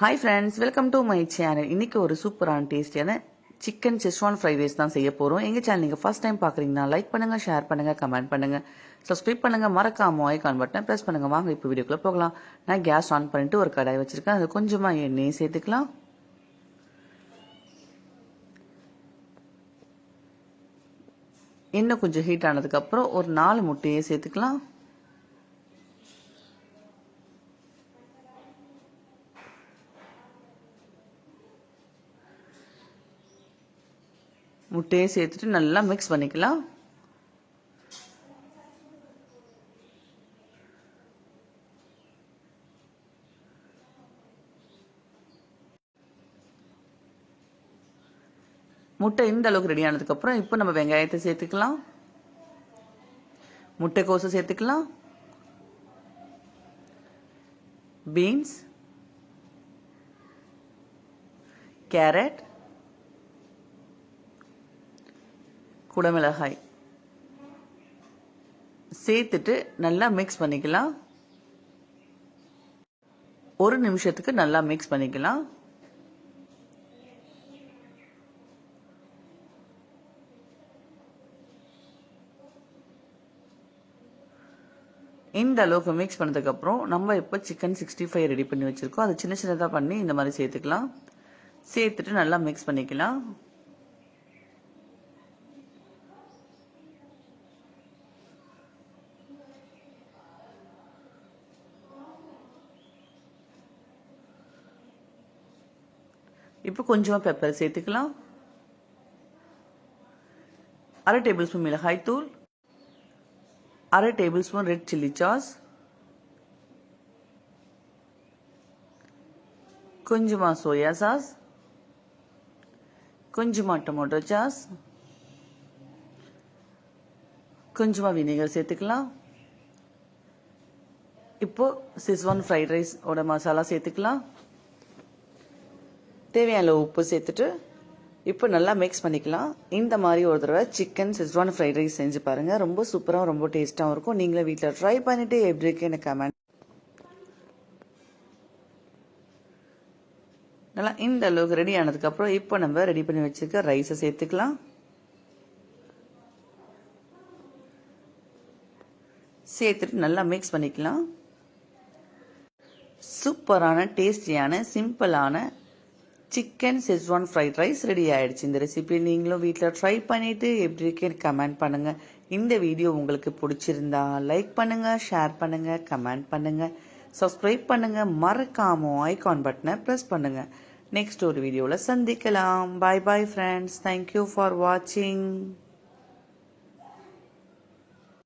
Hi friends welcome to my channel இன்றைக்கி ஒரு சூப்பரான டேஸ்டியான சிக்கன் செஸ்வான் ஃப்ரைட் ரைஸ் தான் செய்ய போகிறோம் எங்கள் சேனல் நீங்கள் ஃபஸ்ட் டைம் பார்க்குறீங்கன்னா லைக் பண்ணுங்கள் ஷேர் பண்ணுங்கள் கமெண்ட் பண்ணுங்கள் சப்ஸ்கிரைப் பண்ணுங்கள் மறக்காம ஐக்கான் பட்டன் ப்ரெஸ் பண்ணுங்கள் வாங்க இப்போ வீடியோக்குள்ளே போகலாம். நான் கேஸ் ஆன் பண்ணிட்டு ஒரு கடாய் வச்சுருக்கேன். அது கொஞ்சமாக எண்ணெய் சேர்த்துக்கலாம். எண்ணெய் கொஞ்சம் ஹீட் ஆனதுக்கப்புறம் ஒரு நாலு முட்டையை சேர்த்துக்கலாம். முட்டையை சேர்த்துட்டு நல்லா மிக்ஸ் பண்ணிக்கலாம். முட்டை இந்த அளவுக்கு ரெடி ஆனதுக்கப்புறம் இப்போ நம்ம வெங்காயத்தை சேர்த்துக்கலாம். முட்டைக்கோசை சேர்த்துக்கலாம். பீன்ஸ் கேரட் குடமிளகாய். சேர்த்துட்டு நல்லா மிக்ஸ் பண்ணிக்கலாம். ஒரு நிமிஷத்துக்கு நல்லா மிக்ஸ் பண்ணிக்கலாம். இந்த அளவுக்கு மிக்ஸ் பண்ணதுக்கப்புறம் நம்ம இப்போ சிக்கன் சிக்ஸ்டி ஃபைவ் ரெடி பண்ணி வச்சுருக்கோம். அதை சின்ன சின்னதாக பண்ணி இந்த மாதிரி சேர்த்துக்கலாம். சேர்த்துட்டு நல்லா மிக்ஸ் பண்ணிக்கலாம். இப்போ கொஞ்சமாக பெப்பர் சேர்த்துக்கலாம். அரை டேபிள் ஸ்பூன் மிளகாய் தூள். அரை table spoon red chilli sauce கொஞ்சமாக சோயா சாஸ் கொஞ்சமாக டொமேட்டோ சாஸ் கொஞ்சமாக வினிகர் சேர்த்துக்கலாம். இப்போது சிஸ்வான் ஃப்ரைட் ரைஸ் ஓட மசாலா சேர்த்துக்கலாம். தேவையான உப்பு சேர்த்துட்டு இப்போ நல்லா மிக்ஸ் பண்ணிக்கலாம். இந்த மாதிரி ஒரு தடவை சிக்கன் சிஸ்வான் ஃப்ரைட் ரைஸ் செஞ்சு பாருங்கள் ரொம்ப சூப்பராக ரொம்ப டேஸ்ட்டாகவும் இருக்கும். நீங்களே வீட்டில் ட்ரை பண்ணிவிட்டு எப்படி இருக்கு எனக்கு கமெண்ட் நல்லா இந்த அளவுக்கு ரெடி ஆனதுக்கப்புறம் இப்போ நம்ம ரெடி பண்ணி வச்சுருக்க ரைஸை சேர்த்துக்கலாம். சேர்த்துட்டு நல்லா மிக்ஸ் பண்ணிக்கலாம். சூப்பரான டேஸ்டியான சிம்பிளான chicken schezwan fried rice ready ஆகிடுச்சு இந்த ரெசிபி நீங்களும் வீட்டில் ட்ரை பண்ணிவிட்டு எப்படி இருக்குன்னு கமெண்ட் பண்ணுங்கள் இந்த வீடியோ உங்களுக்கு பிடிச்சிருந்தா லைக் பண்ணுங்கள் ஷேர் பண்ணுங்கள் கமெண்ட் பண்ணுங்கள் சப்ஸ்கிரைப் பண்ணுங்கள் மறக்காமல் ஐகான் பட்டனை ப்ரெஸ் பண்ணுங்கள் நெக்ஸ்ட் ஒரு வீடியோவில் சந்திக்கலாம். Bye bye friends thank you for வாட்சிங்